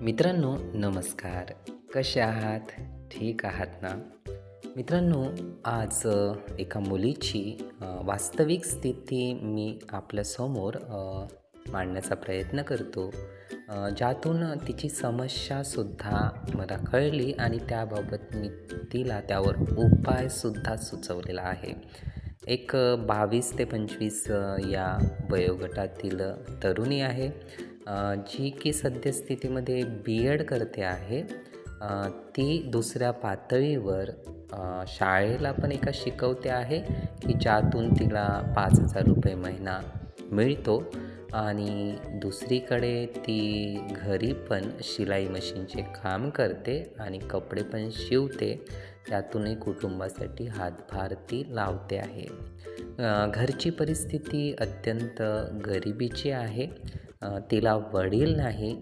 मित्रांनो नमस्कार. कसे आहात? ठीक आहात ना? मित्रांनो आज एका मुलीची वास्तविक स्थिती मी आपल्यासमोर मांडण्याचा प्रयत्न करतो. ज्यातून तिची समस्यासुद्धा मला कळली आणि त्याबाबत मी तिला त्यावर उपायसुद्धा सुचवलेला आहे. एक बावीस ते पंचवीस या वयोगटातील तरुणी आहे. जी की सद्यस्थितीमध्ये बी एड करते आहे ती दुसऱ्या पातळीवर शाळेला पण एका शिकवते आहे की ज्यातून तिला पाच हजार रुपये महिना मिळतो आणि दुसरीकडे ती घरी पण शिलाई मशीनचे काम करते आणि कपडे पण शिवते. त्यातूनही कुटुंबासाठी हातभार ती लावते आहे. घरची परिस्थिती अत्यंत गरिबीची आहे. तिला वडील नाही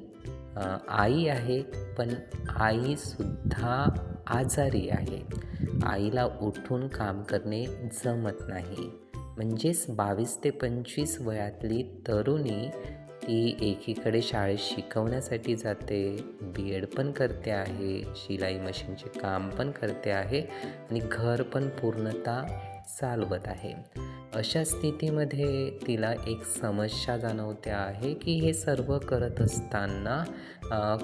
आई आहे पण आईसुद्धा आजारी आहे. आईला उठून काम करणे जमत नाही. म्हणजेच बावीस ते पंचवीस वयातली तरुणी ती एकीकडे शाळेत शिकवण्यासाठी जाते बी एड पण करते आहे शिलाई मशीनचे काम पण करते आहे आणि घर पण पूर्णतः चालवत आहे. अशा स्थितीमध्ये तिला एक समस्या जाणवते आहे की हे सर्व करत असताना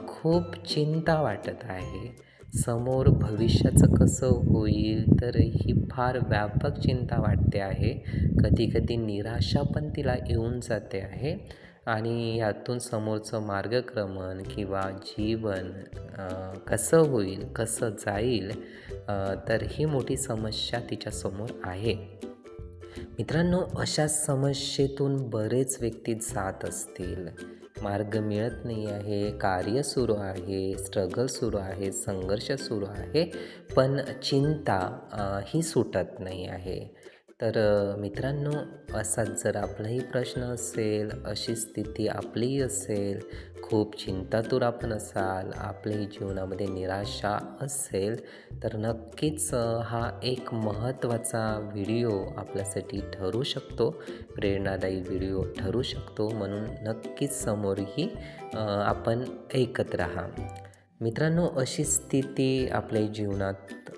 खूप चिंता वाटत आहे. समोर भविष्याचं कसं होईल तर ही फार व्यापक चिंता वाटते आहे. कधीकधी निराशा पण तिला येऊन जाते आहे. आणि यातून समोरचं मार्गक्रमण किंवा जीवन कसं होईल कसं जाईल तर ही मोठी समस्या तिच्यासमोर आहे. मित्रांनो अशा समस्येतून बरेच व्यक्ती जात असतील. मार्ग मिळत नाही आहे कार्य सुरू आहे स्ट्रगल सुरू आहे संघर्ष सुरू आहे पण चिंता ही सुटत नाही आहे. तर मित्रांनो असाच जर आपलाही प्रश्न असेल अशी स्थिती आपलीही असेल खूप चिंतातूर आपण असाल आपल्याही जीवनामध्ये निराशा असेल तर नक्कीच हा एक महत्त्वाचा व्हिडिओ आपल्यासाठी ठरू शकतो प्रेरणादायी व्हिडिओ ठरू शकतो म्हणून नक्कीच समोरही आपण ऐकत राहा. मित्रांनो अशी स्थिती आपल्या जीवनात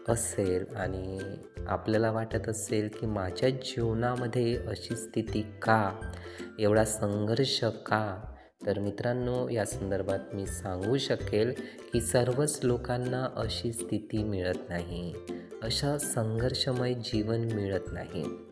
असेल आणि आपल्याला वाटत असेल की माझ्या जीवनामध्ये अशी स्थिती का? एवढा संघर्ष का? तर मित्रांनो या संदर्भात मी सांगू शकेल की सर्वच लोकांना अशी स्थिती मिळत नाही. अशा संघर्षमय जीवन मिळत नाही.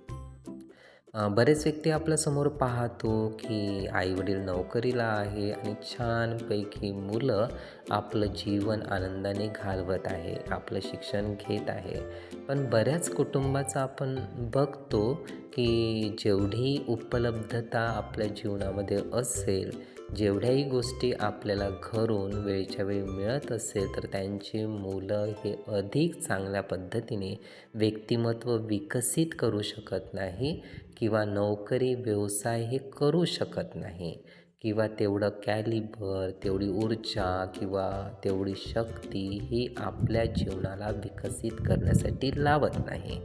बरेच व्यक्ती आपल्यासमोर पाहतो की आईवडील नोकरीला आहे आणि छानपैकी मुलं आपलं जीवन आनंदाने घालवत आहे आपलं शिक्षण घेत आहे. पण बऱ्याच कुटुंबाचं आपण बघतो की जेवढी उपलब्धता आपल्या जीवनामध्ये असेल जेवढ्याही गोष्टी आपल्याला घरून वेळच्या वेळी मिळत असेल तर त्यांची मुलं हे अधिक चांगल्या पद्धतीने व्यक्तिमत्व विकसित करू शकत नाही किंवा नोकरी व्यवसाय हे करू शकत नाही. किंवा तेवढं कॅलिबर तेवढी ऊर्जा किंवा तेवढी शक्ती ही आपल्या जीवनाला विकसित करण्यासाठी लावत नाही.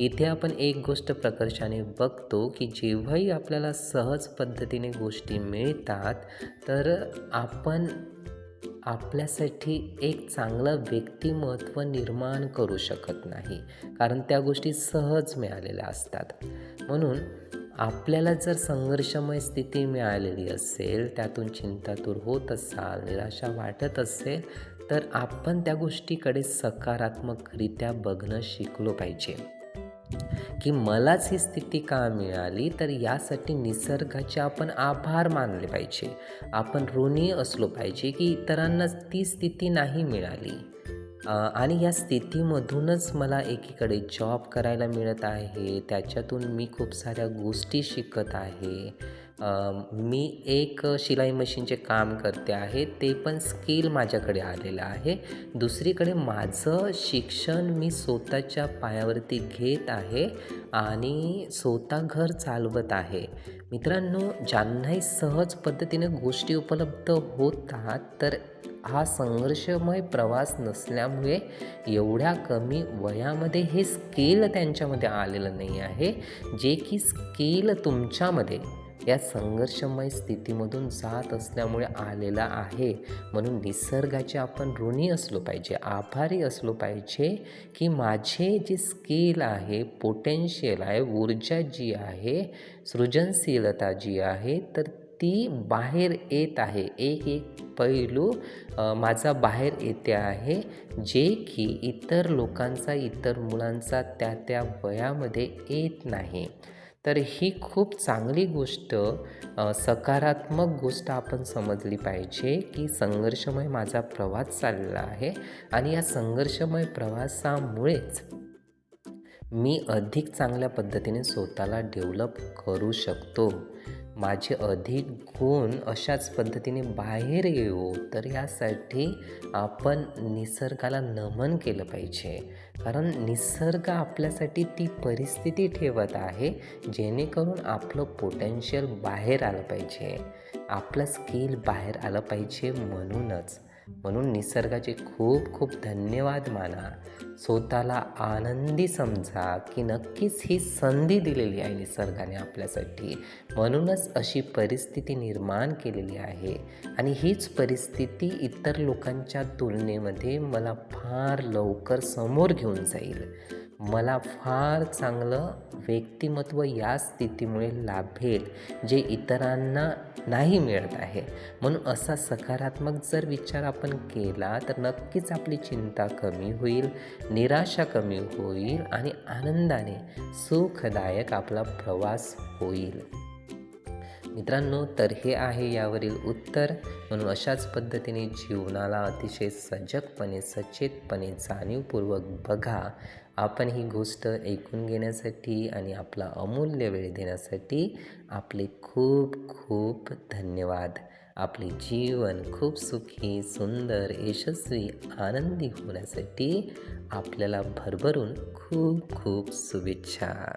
इथे आपण एक गोष्ट प्रकर्षाने बघतो की जेव्हाही आपल्याला सहज पद्धतीने गोष्टी मिळतात तर आपण आपल्यासाठी एक चांगलं व्यक्तिमत्व निर्माण करू शकत नाही कारण त्या गोष्टी सहज मिळालेल्या असतात. म्हणून आपल्याला जर संघर्षमय स्थिती मिळालेली असेल त्यातून चिंतातूर होत असाल निराशा वाटत असेल तर आपण त्या गोष्टीकडे सकारात्मकरित्या बघणं शिकलो पाहिजे. की मलाच ही स्थिती का मिळाली तर यासाठी निसर्गाचे आपण आभार मानले पाहिजे. आपण ऋणी असलो पाहिजे की इतरांना ती स्थिती नाही मिळाली. आणि या स्थितीमधूनच मला एकीकडे जॉब करायला मिळत आहे. त्याच्यातून मी खूप साऱ्या गोष्टी शिकत आहे. मी एक शिलाई मशीनचे काम करते आहे. ते पण स्किल माझ्याकडे आलेलं आहे. दुसरीकडे माझं शिक्षण मी स्वतःच्या पायावरती घेत आहे आणि स्वतः घर चालवत आहे. मित्रांनो ज्यांनाही सहज पद्धतीने गोष्टी उपलब्ध होतात तर हा संघर्षमय प्रवास नसल्यामुळे एवढ्या कमी वयामध्ये हे स्किल त्यांच्यामध्ये आलेलं नाही आहे. जे की स्केल तुमच्यामध्ये या संघर्षमय स्थितीमधून जात असल्यामुळे आलेला आहे. म्हणून निसर्गाचे आपण ऋणी असलो पाहिजे आभारी असलो पाहिजे की माझे जे स्किल आहे पोटेन्शियल आहे ऊर्जा जी आहे सृजनशीलता जी आहे तर ती बाहेर येत आहे. एक एक पैलू माझा बाहेर येते आहे जे की इतर लोकांचा इतर मुलांचा त्या त्या वयामध्ये येत नाही. तर ही खूप चांगली गोष्ट सकारात्मक गोष्ट आपण समजली पाहिजे की संघर्षमय माझा प्रवास चाललेला आहे आणि या संघर्षमय प्रवासामुळेच मी अधिक चांगल्या पद्धतीने स्वतःला डेव्हलप करू शकतो. माझे अधिक गुण अशाच पद्धतीने बाहेर येऊ तर यासाठी आपण निसर्गाला नमन केलं पाहिजे. कारण निसर्ग आपल्यासाठी ती परिस्थिती ठेवत आहे जेणेकरून आपलं पोटेन्शियल बाहेर आलं पाहिजे. आपलं स्किल बाहेर आलं पाहिजे म्हणूनच. म्हणून निसर्गाचे खूप खूप धन्यवाद माना. स्वतःला आनंदी समजा की नक्कीच ही संधी दिलेली आहे निसर्गाने आपल्यासाठी. म्हणूनच अशी परिस्थिती निर्माण केलेली आहे. आणि हीच परिस्थिती इतर लोकांच्या तुलनेमध्ये मला फार लवकर समोर घेऊन जाईल. मला फार चांगलं व्यक्तिमत्व या स्थितीमुळे लाभेल जे इतरांना नाही मिळत आहे. म्हणून असा सकारात्मक जर विचार आपण केला तर नक्कीच आपली चिंता कमी होईल निराशा कमी होईल आणि आनंदाने सुखदायक आपला प्रवास होईल. मित्रांनो तर हे आहे यावरील उत्तर. म्हणून अशाच पद्धतीने जीवनाला अतिशय सजगपणे सचेतपणे जाणीवपूर्वक बघा. आपण ही गोष्ट ऐकून घेण्यासाठी आणि आपला अमूल्य वेळ देण्यासाठी आपले खूप खूप धन्यवाद. आपले जीवन खूप सुखी सुंदर यशस्वी आनंदी होण्यासाठी आपल्याला भरभरून खूप खूप शुभेच्छा.